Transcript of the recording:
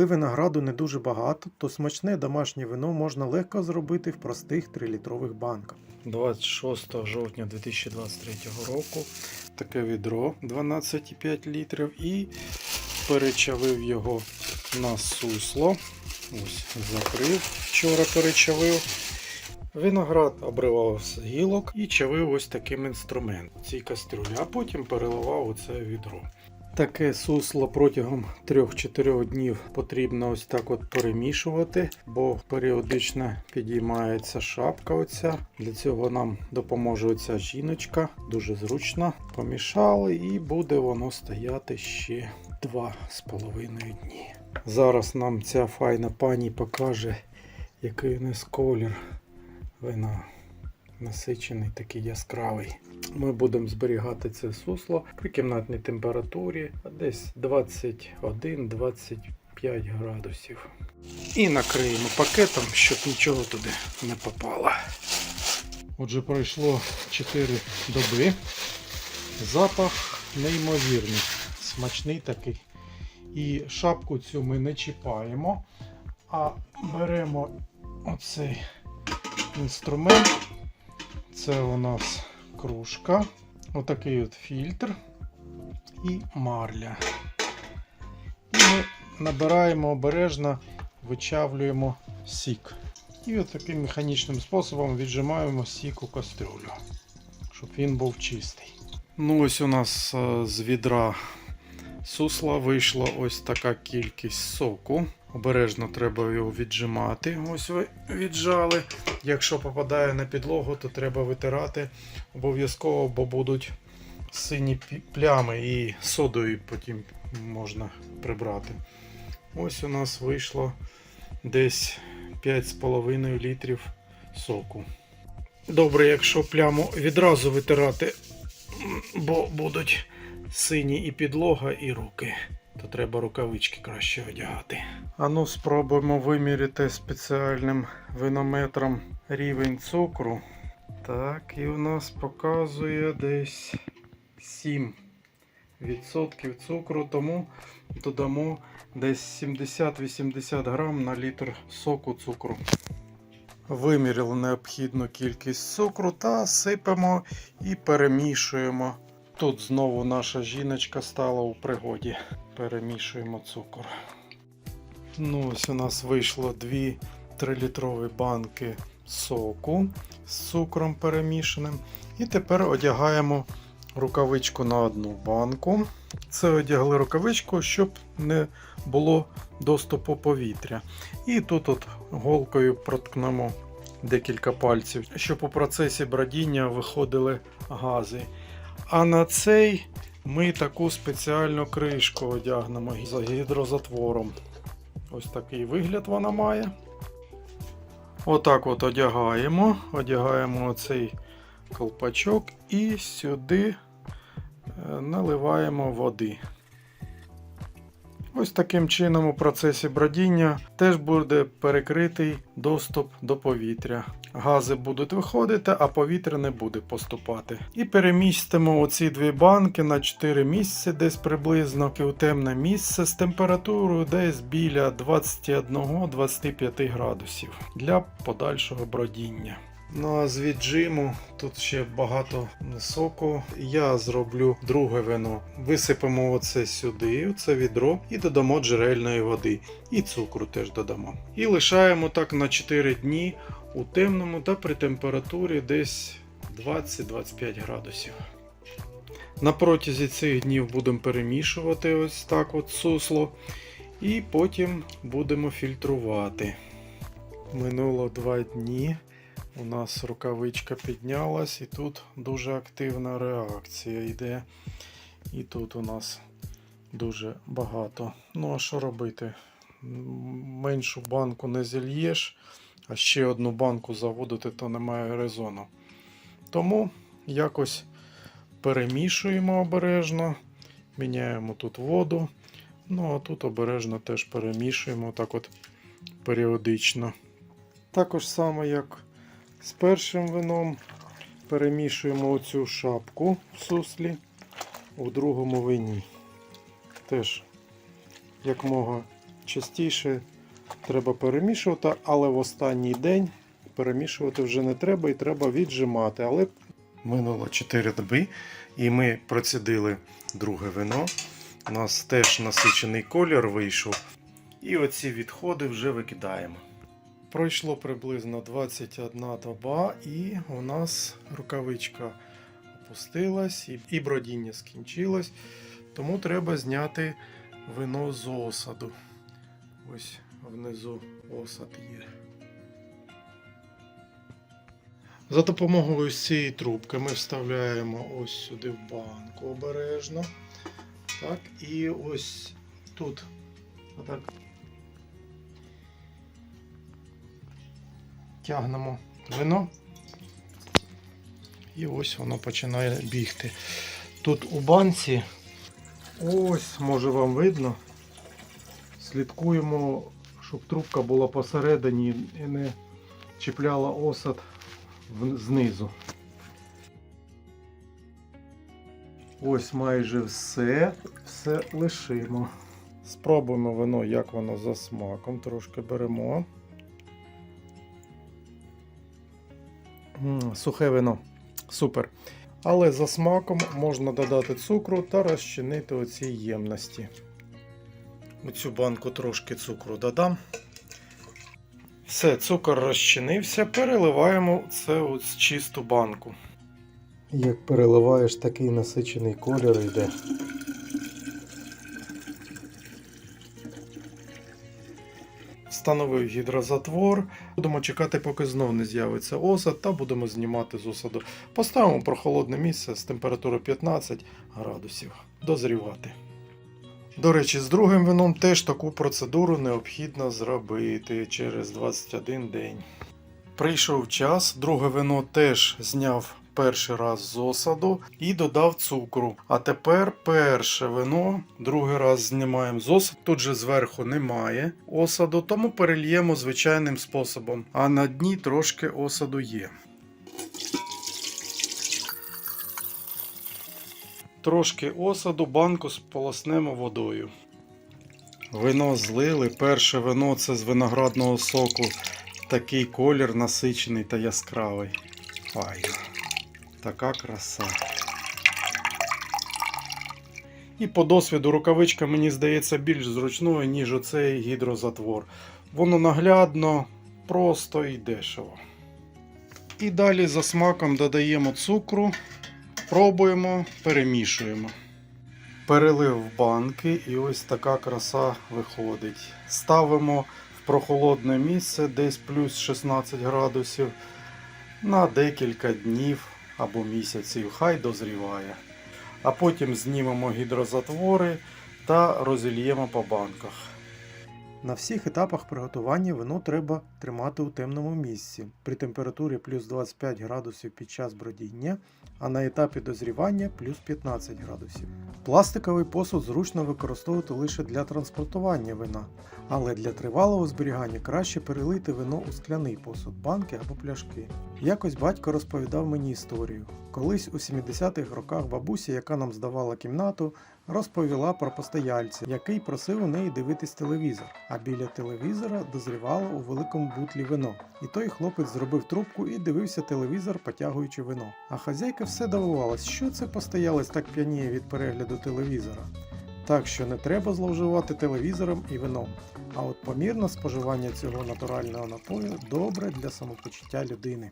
Коли винограду не дуже багато, то смачне домашнє вино можна легко зробити в простих 3-літрових банках. 26 жовтня 2023 року таке відро 12,5 літрів і перечавив його на сусло. Ось, закрив, вчора перечавив. Виноград обривав з гілок і чавив ось таким інструментом. Цій кастрюлі, а потім переливав у це відро. Таке сусло протягом 3-4 днів потрібно ось так от перемішувати, бо періодично підіймається шапка. Оця. Для цього нам допоможе оця жіночка. Дуже зручно. Помішали і буде воно стояти ще 2,5 дні. Зараз нам ця файна пані покаже, який у нас колір вина насичений, такий яскравий. Ми будемо зберігати це сусло при кімнатній температурі десь 21-25 градусів. І накриємо пакетом, щоб нічого туди не попало. Отже, пройшло 4 доби. Запах неймовірний, смачний такий. І шапку цю ми не чіпаємо, а беремо оцей інструмент. Це у нас кружка, отакий от фільтр і марля. І ми набираємо обережно, вичавлюємо сік. І от таким механічним способом віджимаємо сік у кастрюлю, щоб він був чистий. Ну ось у нас е, з відра сусла вийшла ось така кількість соку. Обережно треба його віджимати. Ось ви віджали. Якщо попадає на підлогу, то треба витирати обов'язково, бо будуть сині плями і содою потім можна прибрати. Ось у нас вийшло десь 5,5 літрів соку. Добре, якщо пляму відразу витирати, бо будуть сині і підлога, і руки то треба рукавички краще одягати. А ну спробуємо виміряти спеціальним винометром рівень цукру. Так, і у нас показує десь 7% цукру, тому додамо десь 70-80 грам на літр соку цукру. Виміряли необхідну кількість цукру та сипемо і перемішуємо. Тут знову наша жіночка стала у пригоді. Перемішуємо цукор. Ну, ось у нас вийшло дві 3-літрові банки соку з цукром перемішаним. І тепер одягаємо рукавичку на одну банку. Це одягли рукавичку, щоб не було доступу повітря. І тут от голкою проткнемо декілька пальців, щоб у процесі бродіння виходили гази. А на цей ми таку спеціальну кришку одягнемо за гідрозатвором. Ось такий вигляд вона має. Отак от одягаємо. Одягаємо оцей колпачок і сюди е, наливаємо води. Ось таким чином у процесі бродіння теж буде перекритий доступ до повітря. Гази будуть виходити, а повітря не буде поступати. І перемістимо оці дві банки на 4 місяці, десь приблизно у темне місце з температурою десь біля 21-25 градусів для подальшого бродіння. Ну а з віджиму тут ще багато соку. Я зроблю друге вино. Висипемо оце сюди, це відро, і додамо джерельної води. І цукру теж додамо. І лишаємо так на 4 дні у темному та при температурі десь 20-25 градусів. На протязі цих днів будемо перемішувати ось так от сусло. І потім будемо фільтрувати. Минуло 2 дні. У нас рукавичка піднялась і тут дуже активна реакція йде. І тут у нас дуже багато. Ну а що робити? Меншу банку не зільєш, а ще одну банку заводити то немає резону. Тому якось перемішуємо обережно, міняємо тут воду. Ну а тут обережно теж перемішуємо так от періодично. Також саме як з першим вином перемішуємо оцю шапку в суслі у другому вині. Теж якмога частіше треба перемішувати, але в останній день перемішувати вже не треба і треба віджимати. Але минуло 4 доби, і ми процідили друге вино. У нас теж насичений колір вийшов. І оці відходи вже викидаємо. Пройшло приблизно 21 доба, і у нас рукавичка опустилась, і, бродіння скінчилось. Тому треба зняти вино з осаду. Ось внизу осад є. За допомогою цієї трубки ми вставляємо ось сюди в банку обережно. Так, і ось тут. Отак. Тягнемо вино. І ось воно починає бігти. Тут у банці, ось, може вам видно, слідкуємо, щоб трубка була посередині і не чіпляла осад знизу. Ось майже все, все лишимо. Спробуємо вино, як воно за смаком. Трошки беремо. Сухе вино. Супер. Але за смаком можна додати цукру та розчинити оці ємності. У цю банку трошки цукру додам. Все, цукор розчинився, переливаємо це у чисту банку. Як переливаєш, такий насичений колір йде. Встановив гідрозатвор. Будемо чекати, поки знов не з'явиться осад, та будемо знімати з осаду. Поставимо прохолодне місце з температурою 15 градусів. Дозрівати. До речі, з другим вином теж таку процедуру необхідно зробити через 21 день. Прийшов час, друге вино теж зняв перший раз з осаду і додав цукру. А тепер перше вино, другий раз знімаємо з осаду. Тут же зверху немає осаду, тому перельємо звичайним способом. А на дні трошки осаду є. Трошки осаду банку сполоснемо водою. Вино злили. Перше вино це з виноградного соку. Такий колір насичений та яскравий. Файно. Така краса. І по досвіду рукавичка мені здається більш зручною, ніж оцей гідрозатвор. Воно наглядно, просто і дешево. І далі за смаком додаємо цукру, пробуємо, перемішуємо. Перелив в банки і ось така краса виходить. Ставимо в прохолодне місце, десь плюс 16 градусів, на декілька днів або місяців, хай дозріває. А потім знімемо гідрозатвори та розільємо по банках. На всіх етапах приготування вино треба тримати у темному місці при температурі плюс 25 градусів під час бродіння, а на етапі дозрівання плюс 15 градусів. Пластиковий посуд зручно використовувати лише для транспортування вина, але для тривалого зберігання краще перелити вино у скляний посуд, банки або пляшки. Якось батько розповідав мені історію. Колись у 70-х роках бабуся, яка нам здавала кімнату, розповіла про постояльця, який просив у неї дивитись телевізор. А біля телевізора дозрівало у великому бутлі вино. І той хлопець зробив трубку і дивився телевізор, потягуючи вино. А хазяйка все дивувалась, що це постоялець так п'яніє від перегляду телевізора. Так що не треба зловживати телевізором і вином. А от помірне споживання цього натурального напою добре для самопочуття людини.